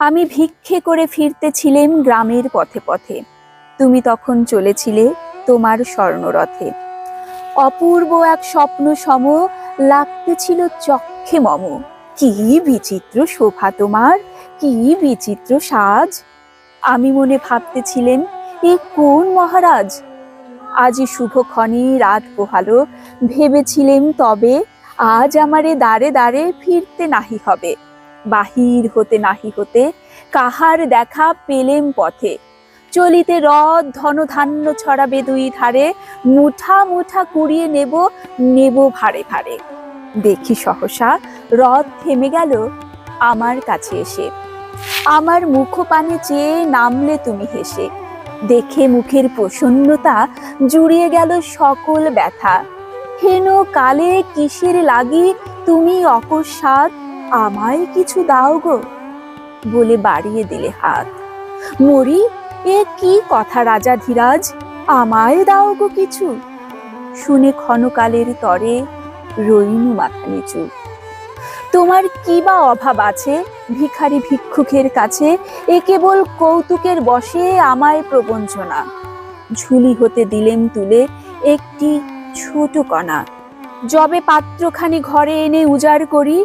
আমি ভিক্ষে করে ফিরতেছিলেম গ্রামের পথে পথে। তুমি তখন চলেছিলে তোমার স্বর্ণরথে। অপূর্ব এক স্বপ্ন সম লাগতেছিল চক্ষে মম। কি বিচিত্র শোভা তোমার, কি বিচিত্র সাজ। আমি মনে ভাবতেছিলেন এ কোন মহারাজ? আজি শুভক্ষণে রাত পোহালো, ভেবেছিলেম তবে আজ আমারে দাঁড়ে দাঁড়ে ফিরতে নাহি হবে। বাহির হতে নাহি হতে, কাহার দেখা পেলেম পথে। চলিতে রথ ধন ধান্য ছড়াবে দুই ধারে, মুঠা মুঠা কুড়িয়ে নেব নেব ভারে ভারে। দেখি সহসা, রথ থেমে গেল আমার কাছে এসে। আমার মুখপানে চেয়ে নামলে তুমি হেসে। দেখে মুখের প্রসন্নতা জুড়িয়ে গেল সকল ব্যথা। হেন কালে কিসের লাগি তুমি অকস্মাৎ আমায় কিছু দাও গো। বলে বাড়িয়ে দিলে হাত। মরি, এ কি কথা রাজা ধীরাজ? আমায় দাও গো কিছু। শুনে ক্ষণকালের তরে রইনু মাথা নিচু। তোমার কি বা অভাব আছে ভিখারি ভিক্ষুকের কাছে? এ কেবল কৌতুকের বসে আমায় প্রবঞ্চনা। ঝুলি হতে দিলেম তুলে একটি ছোট কণা যবে পাত্রখানি ঘরে এনে উজাড় করি